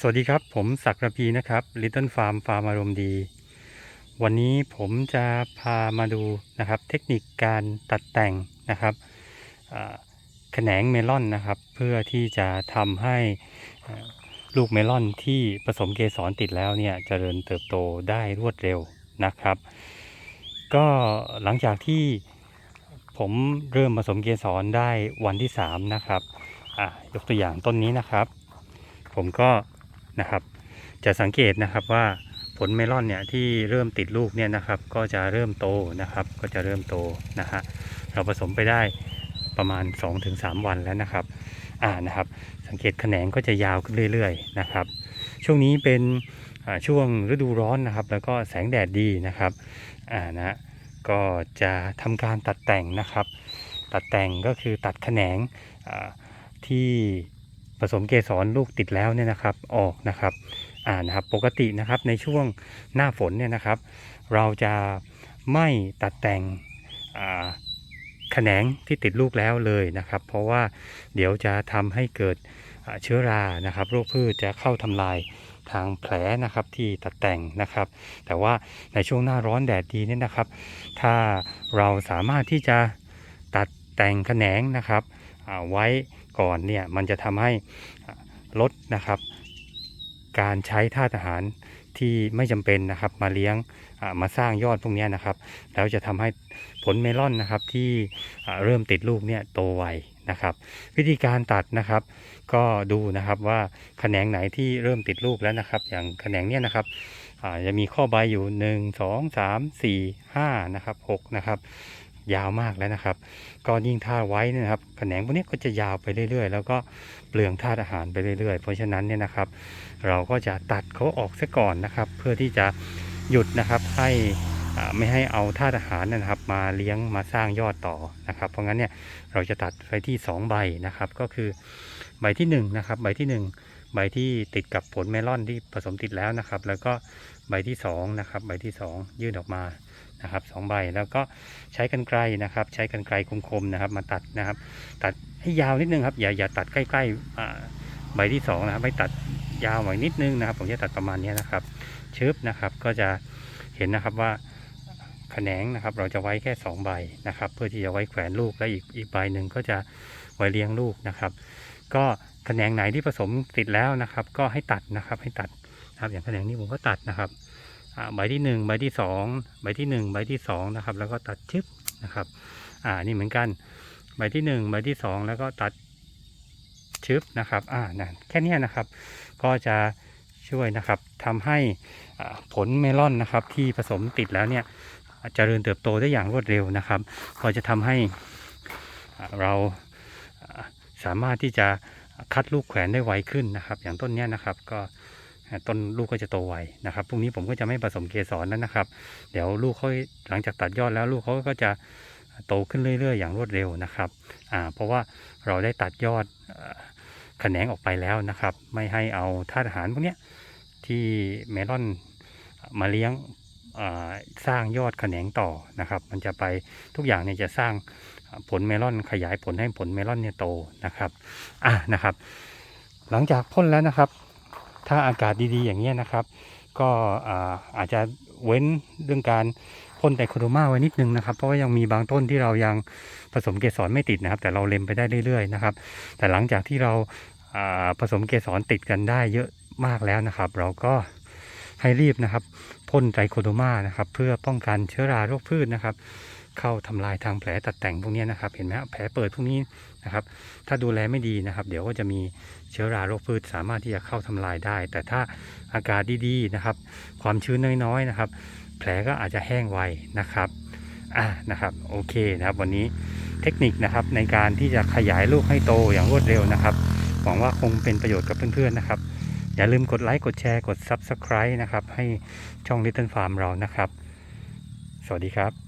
สวัสดีครับ ผมศักดิ์ระพีนะครับ Little Farm ฟาร์มอารมณ์ดี วันนี้ผมจะพามาดูนะครับเทคนิคการตัดแต่งนะครับแขนงเมลอนนะครับ เพื่อที่จะทำให้ลูกเมลอนที่ผสมเกสรติดแล้วเนี่ยเจริญเติบโตได้รวดเร็วนะครับ ก็หลังจากที่ผมเริ่มผสมเกสรได้วันที่ 3 นะครับอะยกตัวอย่างต้นนี้นะครับ ผมก็ นะครับ จะสังเกตนะครับว่าผลเมลอนเนี่ยที่เริ่มติดลูกเนี่ยนะครับก็จะเริ่มโตนะครับก็จะเริ่มโตนะฮะเราผสมไปได้ประมาณ 2-3 วันแล้วนะครับอ่านะครับ สังเกตแขนงก็จะยาวขึ้นเรื่อยๆนะครับ ช่วงนี้เป็นช่วงฤดูร้อนนะครับ แล้วก็แสงแดดดีนะครับอ่านะก็จะทำการตัดแต่งนะครับ ตัดแต่งก็คือตัดแขนงที่ ผสมเกสรลูกติดแล้วเนี่ยนะครับออกนะครับอ่านะครับปกตินะครับในช่วงหน้าฝนเนี่ยนะครับ เราจะไม่ตัดแต่งแขนงที่ติดลูกแล้วเลยนะครับ เพราะว่าเดี๋ยวจะทำให้เกิดเชื้อรานะครับโรคพืชจะเข้าทำลายทางแผลนะครับที่ตัดแต่งนะครับ แต่ว่าในช่วงหน้าร้อนแดดดีเนี่ยนะครับ ถ้าเราสามารถที่จะตัดแต่งแขนงนะครับไว้ ก่อนเนี่ยมันจะทำให้ลดนะครับ การใช้ธาตุอาหารที่ไม่จำเป็นนะครับมาเลี้ยงมาสร้างยอดพวกนี้นะครับ แล้วจะทำให้ผลเมลอนนะครับที่เริ่มติดลูกเนี่ยโตไวนะครับ วิธีการตัดนะครับ ก็ดูนะครับว่าแขนงไหนที่เริ่มติดลูกแล้วนะครับ อย่างแขนงเนี้ยนะครับจะมีข้อใบอยู่ 1 2 3 4 5นะครับ6นะครับ ยาวมากแล้วนะครับ ก็ยิ่งถ้าไว้นยนะครับแขนงพวกนี้ก็จะยาวไปเรื่อย ๆ แล้วก็เปลืองธาตุอาหารไปเรื่อย ๆ เพราะฉะนั้นเนี่ยนะครับ เราก็จะตัดเขาออกซะก่อนนะครับ เพื่อที่จะหยุดนะครับให้ไม่ให้เอาธาตุอาหารนะครับ มาเลี้ยงมาสร้างยอดต่อนะครับ เพราะงั้นเนี่ยเราจะตัดไปที่ 2 ใบนะครับ ก็คือใบที่1นะครับใบที่ 1 ใบที่ติดกับผลเมลอนที่ผสมติดแล้วนะครับ แล้วก็ใบที่2นะครับใบที่ 2 ยื่นออกมานะครับสองใบแล้วก็ใช้กันไกลนะครับ ใช้กันไกลคมๆนะครับ มาตัดนะครับ ตัดให้ยาวนิดนึงครับอย่าอย่าตัดใกล้ๆใบที่2นะครับไม่ตัดยาวหน่อยนิดนึงนะครับ ผมจะตัดประมาณนี้นะครับชึบนะครับก็จะเห็นนะครับว่าแขนงนะครับเราจะไว้แค่ 2 ใบนะครับ เพื่อที่จะไว้แขวนลูกและอีกอีกใบหนึ่งก็จะไว้เลี้ยงลูกนะครับ ก็แขนงไหนที่ผสมติดแล้วนะครับ ก็ให้ตัดนะครับให้ตัดนะครับอย่างแขนงนี้ผมก็ตัดนะครับใบที่หนึ่งใบที่สองใบที่หนึ่งใบที่สองนะครับแล้วก็ตัดชึบนะครับอ่านี่เหมือนกันใบที่หนึ่งใบที่สองแล้วก็ตัดชึบนะครับอ่านะแค่นี้นะครับ ก็จะช่วยนะครับทำให้ผลเมลอนนะครับที่ผสมติดแล้วเนี่ยเจริญเติบโตได้อย่างรวดเร็วนะครับ ก็จะทำให้เรา สามารถที่จะคัดลูกแขวนได้ไวขึ้นนะครับ อย่างต้นนี้นะครับก็ต้นลูกก็จะโตไวนะครับพรุ่งนี้ผมก็จะไม่ผสมเกสรแล้วนะครับ เดี๋ยวลูกเขาหลังจากตัดยอดแล้วลูกเขาก็จะโตขึ้นเรื่อย ๆ อย่างรวดเร็วนะครับอ่าเพราะว่าเราได้ตัดยอดอแขนงออกไปแล้วนะครับ ไม่ให้เอาธาตุอาหารพวกนี้ที่เมลอนมาเลี้ยงสร้างยอดแขนงต่อนะครับ มันจะไปทุกอย่างเนี่ยจะสร้าง ผลเมลอนขยายผลให้ผลเมลอนเนี่ยโตนะครับอะนะครับ หลังจากพ่นแล้วนะครับ ถ้าอากาศดีๆอย่างเงี้ยนะครับ ก็อาอาจจะเว้นเรื่องการพ่นไตโคโดมาไว้นิดนึงนะครับ เพราะว่ายังมีบางต้นที่เรายังผสมเกสรไม่ติดนะครับ แต่เราเล็มไปได้เรื่อยๆนะครับ แต่หลังจากที่เราาผสมเกสรติดกันได้เยอะมากแล้วนะครับ เราก็ให้รีบนะครับพ่นไตรโคโดมานะครับ เพื่อป้องกันเชื้อราโรคพืชนะครับ เข้าทำลายทางแผลตัดแต่งพวกนี้นะครับ เห็นไหมแผลเปิดพวกนี้นะครับ ถ้าดูแลไม่ดีนะครับ เดี๋ยวก็จะมีเชื้อราโรคพืชสามารถที่จะเข้าทำลายได้ แต่ถ้าอากาศดีๆนะครับ ความชื้นน้อยๆนะครับ แผลก็อาจจะแห้งไวนะครับอ่านะครับโอเคนะครับ วันนี้เทคนิคนะครับในการที่จะขยายลูกให้โตอย่างรวดเร็วนะครับหวังว่าคงเป็นประโยชน์กับเพื่อนๆนะครับ อย่าลืมกดไลค์กดแชร์กด Subscribe นะครับ ให้ช่อง Little Farm เรานะครับ สวัสดีครับ